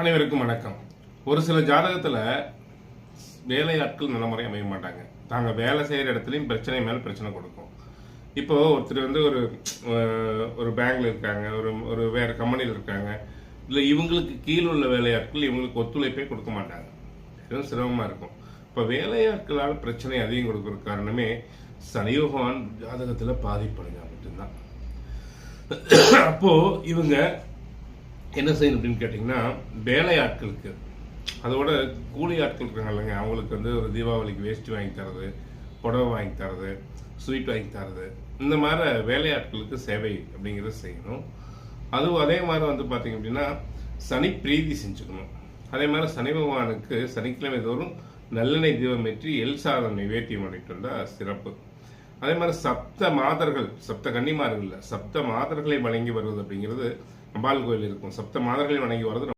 அனைவருக்கும் வணக்கம். ஒரு சில ஜாதகத்தில் வேலையாட்கள் நல்ல அமைய மாட்டாங்க. தாங்கள் வேலை செய்கிற இடத்துலையும் பிரச்சனை மேலே பிரச்சனை கொடுக்கும். இப்போது ஒருத்தர் வந்து ஒரு ஒரு பேங்கில் இருக்காங்க ஒரு ஒரு வேறு கம்பெனியில் இருக்காங்க. இல்லை இவங்களுக்கு கீழ் உள்ள வேலையாட்கள் இவங்களுக்கு ஒத்துழைப்பே கொடுக்க மாட்டாங்க. இதுவும் சிரமமாக இருக்கும். இப்போ வேலையாட்களால் பிரச்சனை அதிகம் கொடுக்கற காரணமே சனி பகவான் ஜாதகத்தில் பாதிப்படைஞ்சா மட்டும்தான். அப்போ இவங்க என்ன செய்யணும் அப்படின்னு கேட்டிங்கன்னா வேலையாட்களுக்கு. அதோட கூலி ஆட்கள் இருக்காங்க இல்லைங்க அவங்களுக்கு வந்து ஒரு தீபாவளிக்கு வேஷ்டி வாங்கி தரது புடவை வாங்கி தரது ஸ்வீட் வாங்கி தரது இந்த மாதிரி வேலையாட்களுக்கு சேவை அப்படிங்கிறத செய்யணும். அதுவும் அதே மாதிரி வந்து பார்த்திங்க அப்படின்னா சனி பிரீதி செஞ்சுக்கணும். அதே மாதிரி சனி பகவானுக்கு சனிக்கிழமை தோறும் நல்லெண்ணெய் தீபம் ஏற்றி எல் சாதம் நைவேத்தியம் பண்ணிட்டு வந்தால் சிறப்பு. அதே மாதிரி சப்த மாதர்கள் சப்த கன்னிமார்கள் சப்த மாதர்களை வணங்கி வருவது அப்படிங்கிறது அம்பாள் கோயில் இருக்கும். சப்த மாதர்களை வணங்கி வர்றது